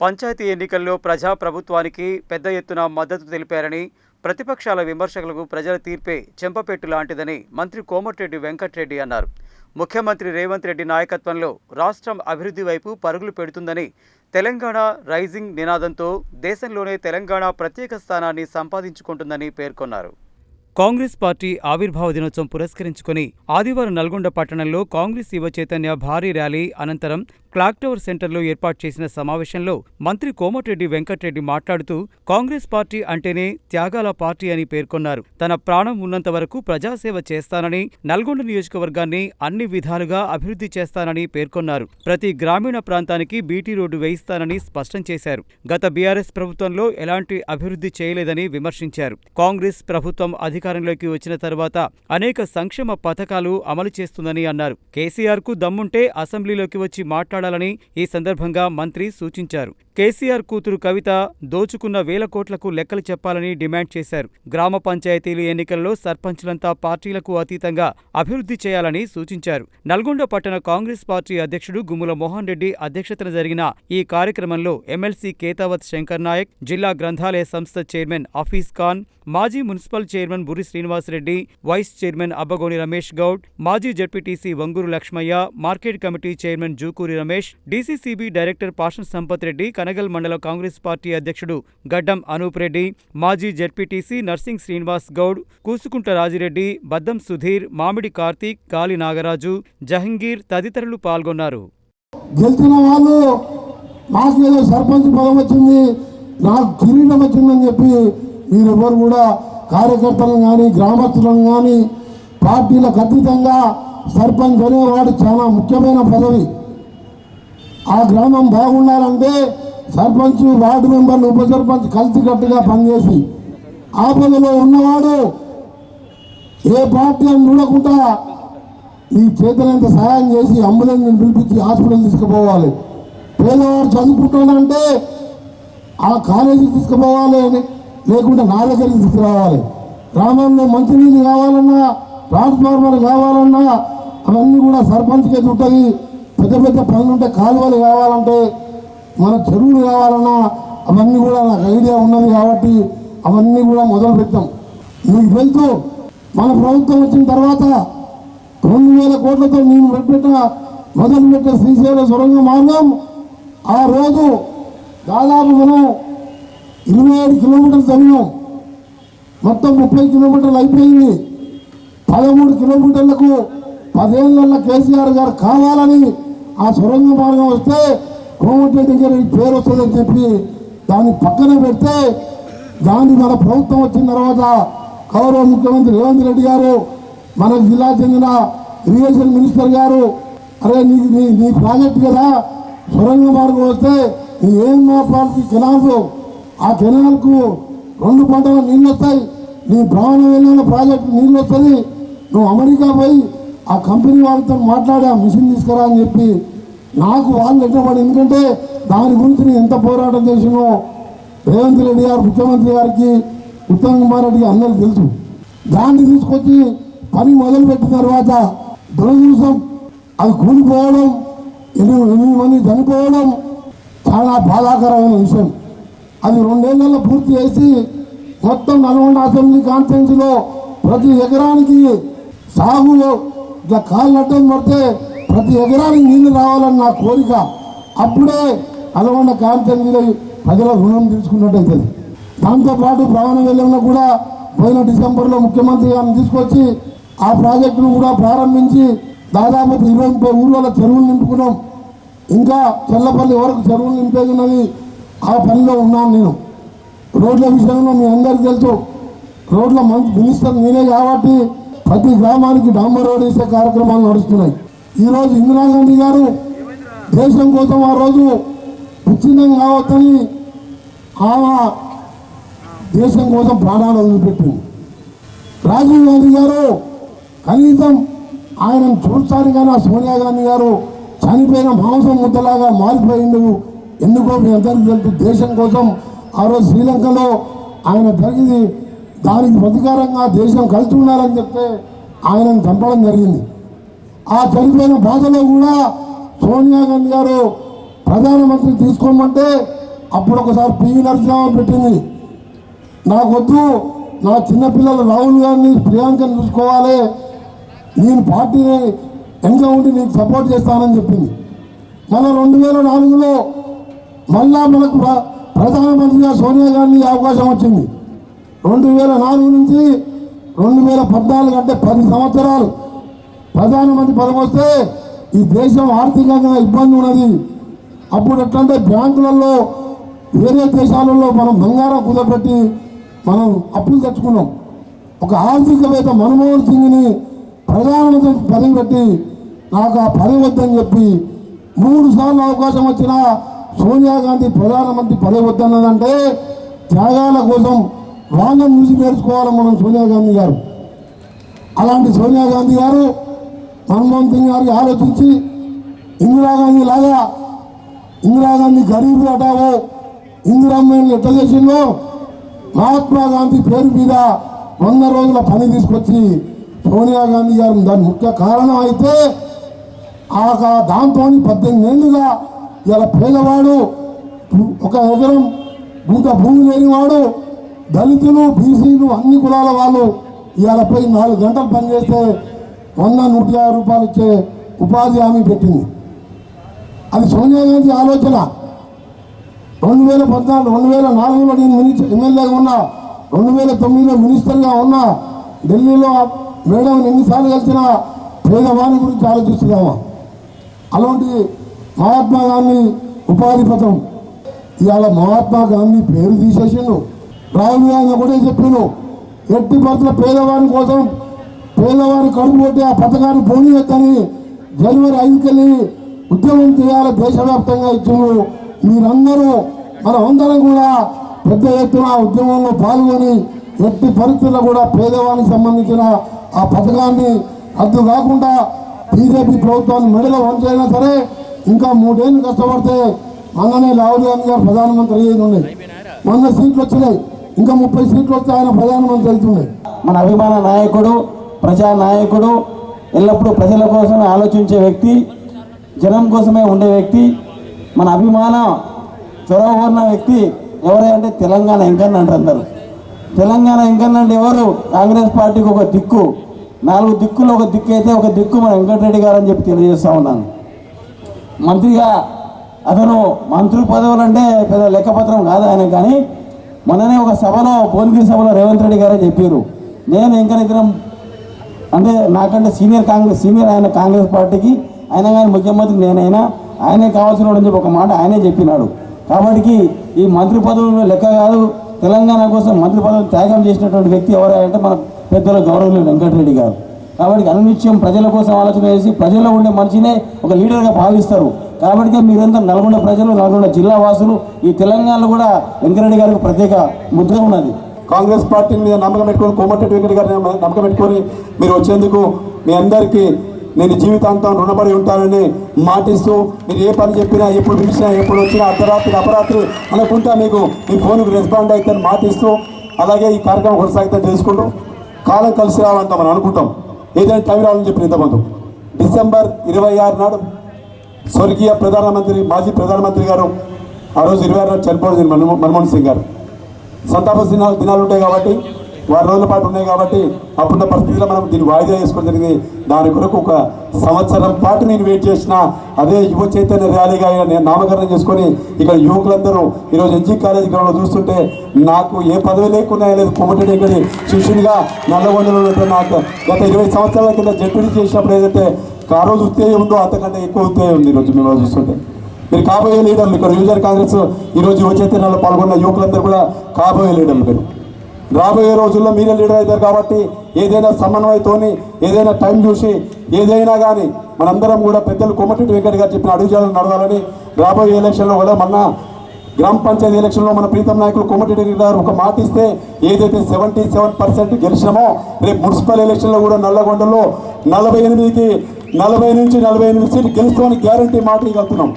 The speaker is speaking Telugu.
పంచాయతీ ఎన్నికల్లో ప్రజా ప్రభుత్వానికి పెద్ద ఎత్తున మద్దతు తెలిపారని ప్రతిపక్షాల విమర్శకులకు ప్రజల తీర్పే చెంపపెట్టు లాంటిదని మంత్రి కోమటిరెడ్డి వెంకటరెడ్డి అన్నారు. ముఖ్యమంత్రి రేవంత్ రెడ్డి నాయకత్వంలో రాష్ట్రం అభివృద్ధి వైపు పరుగులు పెడుతుందని తెలంగాణ రైజింగ్ నినాదంతో దేశంలోనే తెలంగాణ ప్రత్యేక స్థానాన్ని సంపాదించుకుంటుందని పేర్కొన్నారు. కాంగ్రెస్ పార్టీ ఆవిర్భావ దినోత్సవం పురస్కరించుకుని ఆదివారం నల్గొండ పట్టణంలో కాంగ్రెస్ యువ చైతన్య భారీ ర్యాలీ అనంతరం క్లాక్ టవర్ సెంటర్లో ఏర్పాటు చేసిన సమావేశంలో మంత్రి కోమటిరెడ్డి వెంకట్రెడ్డి మాట్లాడుతూ కాంగ్రెస్ పార్టీ అంటేనే త్యాగాల పార్టీ అని పేర్కొన్నారు. తన ప్రాణం ఉన్నంత వరకు ప్రజాసేవ చేస్తానని నల్గొండ నియోజకవర్గాన్ని అన్ని విధాలుగా అభివృద్ధి చేస్తానని పేర్కొన్నారు. ప్రతి గ్రామీణ ప్రాంతానికి బీటీ రోడ్డు వేయిస్తానని స్పష్టం చేశారు. గత బీఆర్ఎస్ ప్రభుత్వంలో ఎలాంటి అభివృద్ధి చేయలేదని విమర్శించారు. కాంగ్రెస్ ప్రభుత్వం అధికారంలోకి వచ్చిన తర్వాత అనేక సంక్షేమ పథకాలు అమలు చేస్తుందని అన్నారు. కేసీఆర్కు దమ్ముంటే అసెంబ్లీలోకి వచ్చి మాట్లాడాలని ఈ సందర్భంగా మంత్రి సూచించారు. కేసీఆర్ కూతురు కవిత దోచుకున్న వేల కోట్లకు లెక్కలు చెప్పాలని డిమాండ్ చేశారు. గ్రామ పంచాయతీలు ఎన్నికల్లో సర్పంచ్లంతా పార్టీలకు అతీతంగా అభివృద్ధి చేయాలని సూచించారు. నల్గొండ పట్టణ కాంగ్రెస్ పార్టీ అధ్యక్షుడు గుమ్ముల మోహన్ రెడ్డి అధ్యక్షతన జరిగిన ఈ కార్యక్రమంలో ఎమ్మెల్సీ కేతావత్ శంకర్ నాయక్ జిల్లా గ్రంథాలయ సంస్థ చైర్మన్ హఫీజ్ ఖాన్ మాజీ municipal chairman Buri Srinivasreddy vice chairman Abbagoni Ramesh Goud మాజీ ZPTC Vangur Lakshmaiah market committee chairman Jukuri Ramesh DCCB director Pashan Sampath Reddy Kanagal మండల కాంగ్రెస్ పార్టీ అధ్యక్షుడు గడ్డం అనూప్ రెడ్డి మాజీ జడ్పీటీసీ నర్సింగ్ శ్రీనివాస్ గౌడ్ కూసుకుంట రాజిరెడ్డి బద్దం సుధీర్ మామిడి కార్తీక్ గాలి నాగరాజు జహంగీర్ తదితరులు పాల్గొన్నారు. గెలిచిన వాళ్ళు నాకు ఏదో సర్పంచ్ పదం వచ్చింది నాకు కిరీటం వచ్చిందని చెప్పి మీరెవరు కూడా కార్యకర్తలను కానీ గ్రామస్తులను కానీ పార్టీలకు అతీతంగా సర్పంచ్ అనేవాడు చాలా ముఖ్యమైన పదవి. ఆ గ్రామం బాగుండాలంటే సర్పంచ్ వార్డు మెంబర్లు ఉప సర్పంచ్ కలిసికట్టుగా పనిచేసి ఆపదలో ఉన్నవాడు ఏ పార్టీ అని చూడకుండా ఈ చేతులంత సహాయం చేసి అంబులెన్స్ పిలిపించి హాస్పిటల్ తీసుకుపోవాలి. పేదవాడు చదువుకుంటానంటే ఆ కాలేజీకి తీసుకుపోవాలి అని లేకుంటే నా దగ్గరికి తీసుకురావాలి. గ్రామంలో మంచినీళ్ళు కావాలన్నా ట్రాన్స్ఫార్మర్ కావాలన్నా అవన్నీ కూడా సర్పంచ్కి ఉంటుంది పెద్ద పెద్ద పనులు ఉంటే కాలువలు కావాలంటే మన చెరువులు కావాలన్నా అవన్నీ కూడా నాకు ఐడియా ఉన్నది కాబట్టి అవన్నీ కూడా మొదలు పెట్టాం. మీకు వెళ్తూ మన ప్రభుత్వం వచ్చిన తర్వాత రెండు వేల కోట్లతో నేను పెట్టిన మొదలుపెట్టిన శ్రీశైల సొరంగ మార్గం ఆ రోజు దాదాపు మనం ఇరవై ఏడు కిలోమీటర్లు చదివాం మొత్తం ముప్పై కిలోమీటర్లు అయిపోయింది. పదమూడు కిలోమీటర్లకు పదేళ్ళ కేసీఆర్ గారు కావాలని ఆ సొరంగ మార్గం వస్తే కోమటిరెడ్డి దగ్గర పేరు వస్తుందని చెప్పి దాన్ని పక్కన పెడితే దాన్ని మన ప్రభుత్వం వచ్చిన తర్వాత గౌరవ ముఖ్యమంత్రి రేవంత్ రెడ్డి గారు మన జిల్లా చెందిన ఇరిగేషన్ మినిస్టర్ గారు అరే నీకు నీ నీ ప్రాజెక్ట్ కదా సొరంగ మార్గం వస్తే నీ ఏం మాట్లాడుతుంది కెనాల్స్ ఆ కెనాల్కు రెండు పంటలు నీళ్ళు వస్తాయి నీ బ్రాహ్మణ వెళ్ళిన ప్రాజెక్ట్ నీళ్ళు వస్తుంది నువ్వు అమెరికా పోయి ఆ కంపెనీ వాళ్ళతో మాట్లాడి ఆ మిషన్ తీసుకురా అని చెప్పి నాకు వాళ్ళు ఎట్టబడి ఎందుకంటే దాని గురించి నేను ఎంత పోరాటం చేసినో రేవంత్ రెడ్డి గారు ముఖ్యమంత్రి గారికి ఉత్తమ్ కుమార్ రెడ్డి అందరికి తెలుసు. దాన్ని తీసుకొచ్చి పని మొదలుపెట్టిన తర్వాత దురదృష్టం అది కూలిపోవడం ఎనిమిది ఎనిమిది మంది చనిపోవడం చాలా బాధాకరమైన విషయం. అది రెండేళ్ళలో పూర్తి చేసి మొత్తం నల్గొండ అసెంబ్లీ కాన్ఫరెన్స్లో ప్రతి ఎకరానికి సాగు ఇట్లా కాళ్ళు అడ్డం పడితే ప్రతి ఎకరానికి నీళ్ళు రావాలని నా కోరిక అప్పుడే నల్గొండ మీద ప్రజల రుణం తీసుకున్నట్టయితే. దాంతోపాటు భవన వెల్లంలో కూడా పోయిన డిసెంబర్లో ముఖ్యమంత్రి గారిని తీసుకొచ్చి ఆ ప్రాజెక్టును కూడా ప్రారంభించి దాదాపు ఇరవై ముప్పై ఊళ్ళలో చెరువులు నింపుకున్నాం. ఇంకా చెల్లపల్లి వరకు చెరువులు నింపేది ఉన్నది. ఆ పనిలో ఉన్నాను నేను. రోడ్ల విషయంలో మీ అందరికీ తెలుసు. రోడ్ల మంచి మినిస్టర్ నేనే కాబట్టి ప్రతి గ్రామానికి డాంబర్ రోడ్ వేసే కార్యక్రమాలు నడుస్తున్నాయి. ఈరోజు ఇందిరాగాంధీ గారు దేశం కోసం ఆ రోజు విచ్ఛిన్నం కావద్దని ఆమె దేశం కోసం ప్రాణాలు వదిలిపెట్టింది రాజీవ్ గాంధీ గారు కనీసం ఆయనను చూడటానికైనా సోనియా గాంధీ గారు చనిపోయిన మాంసం ముద్దలాగా మారిపోయిండు. ఎందుకో మీ అందరికీ తెలుసు దేశం కోసం ఆ రోజు శ్రీలంకలో ఆయన జరిగింది. దానికి ప్రతీకారంగా దేశం కలిసి ఉండాలని చెప్తే ఆయనను చంపడం జరిగింది. ఆ చనిపోయిన బాధలో కూడా సోనియా గాంధీ గారు ప్రధానమంత్రి తీసుకోమంటే అప్పుడు ఒకసారి పివి నరసింహ పెట్టింది. నాకొద్దు నా చిన్నపిల్లలు రాహుల్ గాంధీ ప్రియాంకని చూసుకోవాలి. నేను పార్టీని ఎంగా ఉండి నీకు సపోర్ట్ చేస్తానని చెప్పింది. మళ్ళీ రెండు వేల నాలుగులో మళ్ళా మనకు ప్ర- ప్రధానమంత్రిగా సోనియా గాంధీ అవకాశం వచ్చింది. రెండు వేల నాలుగు నుంచి రెండు వేల పద్నాలుగు అంటే పది సంవత్సరాలు ప్రధానమంత్రి పదం వస్తే ఈ దేశం ఆర్థికంగా ఇబ్బంది ఉన్నది. అప్పుడు ఎట్లంటే బ్యాంకులలో వేరే దేశాలలో మనం బంగారం కుదపెట్టి మనం అప్పులు తెచ్చుకున్నాం. ఒక ఆర్థికవేత్త మన్మోహన్ సింగ్ని ప్రధానమంత్రి పదవి పెట్టి నాకు ఆ పదవి వద్దని చెప్పి మూడు సార్లు అవకాశం వచ్చిన సోనియా గాంధీ ప్రధానమంత్రి పదవి వద్దన్నదంటే త్యాగాల కోసం వాళ్ళని చూసి నేర్చుకోవాలి మనం సోనియా గాంధీ గారు. అలాంటి సోనియా గాంధీ గారు మన్మోహన్ సింగ్ గారికి ఆలోచించి ఇందిరాగాంధీ లాగా ఇందిరాగాంధీ గరీబ్ హటావో ఇందిరామ్మని ఎట్లా చేసిందో మహాత్మా గాంధీ పేరు మీద వంద రోజుల పని తీసుకొచ్చి సోనియా గాంధీ గారు దాని ముఖ్య కారణం అయితే ఆ దాంతో పద్దెనిమిది ఏళ్ళుగా ఇలా పేదవాడు ఒక ఎకరం ఇంత భూమి లేనివాడు దళితులు బీసీలు అన్ని కులాల వాళ్ళు ఇవాళ పోయి నాలుగు గంటలు పనిచేస్తే వంద నూట యాభై రూపాయలు ఇచ్చే ఉపాధి హామీ పెట్టింది. అది సోనియా గాంధీ ఆలోచన. రెండు వేల పద్నాలుగు రెండు వేల నాలుగులో నేను మినిస్టర్ ఎమ్మెల్యేగా ఉన్నా రెండు వేల తొమ్మిదిలో మినిస్టర్గా ఉన్నా ఢిల్లీలో మేడం ఎన్నిసార్లు కలిసినా పేదవాని గురించి ఆలోచిస్తున్నామా? అలాంటి మహాత్మా గాంధీ ఉపాధి పథం. ఇవాళ మహాత్మా గాంధీ పేరు తీసేసిండు. రాహుల్ గాంధీ కూడా చెప్పిండు ఎట్టి పరిస్థితుల్లో పేదవాని కోసం పేదవారి కడుపు కొట్టి ఆ పథకాన్ని పోనీయొద్దని జనవరి ఐదుకెళ్ళి ఉద్యమం చేయాలి దేశవ్యాప్తంగా ఇచ్చాము మీరందరూ మన అందరం కూడా పెద్ద ఎత్తున ఉద్యమంలో పాల్గొని ఎట్టి పరిస్థితుల్లో కూడా పేదవానికి సంబంధించిన ఆ పథకాన్ని రద్దు కాకుండా బీజేపీ ప్రభుత్వాన్ని మెడలో వంచైనా సరే ఇంకా మూడేళ్ళు కష్టపడితే మొన్ననే రాహుల్ గాంధీ గారు ప్రధానమంత్రి అయ్యేది వంద సీట్లు వచ్చినాయి. ఇంకా ముప్పై సీట్లు వస్తే ఆయన ప్రధానమంత్రి అవుతున్నాయి. మన అభిమాన నాయకుడు ప్రజా నాయకుడు ఎల్లప్పుడూ ప్రజల కోసమే ఆలోచించే వ్యక్తి జనం కోసమే ఉండే వ్యక్తి మన అభిమాన చొరవ ఉన్న వ్యక్తి ఎవరే అంటే తెలంగాణ ఎంకన్న అంటారు అందరు. తెలంగాణ ఎంకన్న అంటే ఎవరు? కాంగ్రెస్ పార్టీకి ఒక దిక్కు. నాలుగు దిక్కులు ఒక దిక్కు అయితే ఒక దిక్కు మన వెంకటరెడ్డి గారు అని చెప్పి తెలియజేస్తా ఉన్నాను. మంత్రిగా అతను మంత్రి పదవులు అంటే పెద్ద లెక్కపత్రం కాదు ఆయన కానీ మొన్ననే ఒక సభలో భువనగిరి సభలో రేవంత్ రెడ్డి గారే చెప్పారు నేను ఇంకా ఇద్దరం అంటే నాకంటే సీనియర్ కాంగ్రెస్ సీనియర్ ఆయన కాంగ్రెస్ పార్టీకి ఆయన కానీ ముఖ్యమంత్రి నేనైనా ఆయనే కావాల్సిన వాడు అని చెప్పి ఒక మాట ఆయనే చెప్పినాడు. కాబట్టి ఈ మంత్రి పదవులు లెక్క కాదు. తెలంగాణ కోసం మంత్రి పదవులు త్యాగం చేసినటువంటి వ్యక్తి ఎవరంటే మన పెద్దల గౌరవులు వెంకటరెడ్డి గారు. కాబట్టి అనునిత్యం ప్రజల కోసం ఆలోచన చేసి ప్రజల్లో ఉండే మనిషినే ఒక లీడర్గా భావిస్తారు. కాబట్టి మీరంతా నల్గొండ ప్రజలు నల్గొండ జిల్లా వాసులు. ఈ తెలంగాణలో కూడా వెంకరెడ్డి గారికి ప్రత్యేక ముద్ర ఉన్నది. కాంగ్రెస్ పార్టీ మీద నమ్మకం పెట్టుకొని కోమటిరెడ్డి వెంకట గారిని నమ్మకం పెట్టుకొని మీరు వచ్చేందుకు మీ అందరికీ నేను జీవితాంతం రుణపడి ఉంటానని మాటిస్తూ మీరు ఏ పని చెప్పినా ఎప్పుడు పిలిచినా ఎప్పుడు వచ్చినా అర్ధరాత్రి అపరాత్రి అనుకుంటా మీకు మీ ఫోన్కి రెస్పాండ్ అయితే మాటిస్తూ అలాగే ఈ కార్యక్రమం కొనసాగితే చేసుకుంటూ కాలం కలిసి రావాలంట మనం అనుకుంటాం. ఏదైనా టైం రావాలని చెప్పిన ఇంతమంది డిసెంబర్ ఇరవై ఆరు నాడు స్వర్గీయ ప్రధానమంత్రి మాజీ ప్రధానమంత్రి గారు ఆ రోజు ఇరవై ఆరు నాడు చనిపోయింది మన్మోహన్ సింగ్ గారు. సంతాప దినాలు దినాలు ఉంటాయి కాబట్టి వారం రోజుల పాటు ఉన్నాయి కాబట్టి అప్పుడున్న పరిస్థితిలో మనం దీన్ని వాయిదా చేసుకోవడం జరిగింది. దాని కొరకు ఒక సంవత్సరం పాటు నేను వెయిట్ చేసిన అదే యువ చైతన్య ర్యాలీగా నేను నామకరణం చేసుకొని ఇక్కడ యువకులందరూ ఈరోజు ఎన్జీ కాలేజ్ గ్రౌండ్లో చూస్తుంటే నాకు ఏ పదవి లేకుండా లేదు కోమటిరెడ్డి ఇక్కడ శిష్యునిగా నల్లగొండలో నాకు గత ఇరవై సంవత్సరాల కింద జట్టుని చేసినప్పుడు ఏదైతే ఆ రోజు ఉత్తేజం ఉందో అంతకంటే ఎక్కువ ఉత్తేజం ఉంది ఈరోజు మేము చూస్తుంటే. మీరు కాబోయే లీడర్లు ఇక్కడ యూజర్ కాంగ్రెస్ ఈరోజు యువ చైతన్యంలో పాల్గొన్న యువకులందరూ కూడా కాబోయే లీడర్లు మీరు. రాబోయే రోజుల్లో మీరే లీడర్ అవుతారు కాబట్టి ఏదైనా సమన్వయతోని ఏదైనా టైం చూసి ఏదైనా కానీ మనందరం కూడా పెద్దలు కోమటిరెడ్డి వెంకట గారు చెప్పిన అడుగుజాలను నడవాలని రాబోయే ఎలక్షన్లో కూడా మన గ్రామ పంచాయతీ ఎలక్షన్లో మన ప్రీతం నాయకులు కొమ్మటిరెడ్డి గారు ఒక మాట ఇస్తే ఏదైతే సెవెంటీ సెవెన్ పర్సెంట్ గెలిచినామో రేపు మున్సిపల్ ఎలక్షన్లో కూడా నల్లగొండలో నలభై ఎనిమిదికి నలభై నుంచి నలభై ఎనిమిది సీట్లు గెలుస్తామని గ్యారంటీ మాట ఇవ్వగలుగుతున్నాం.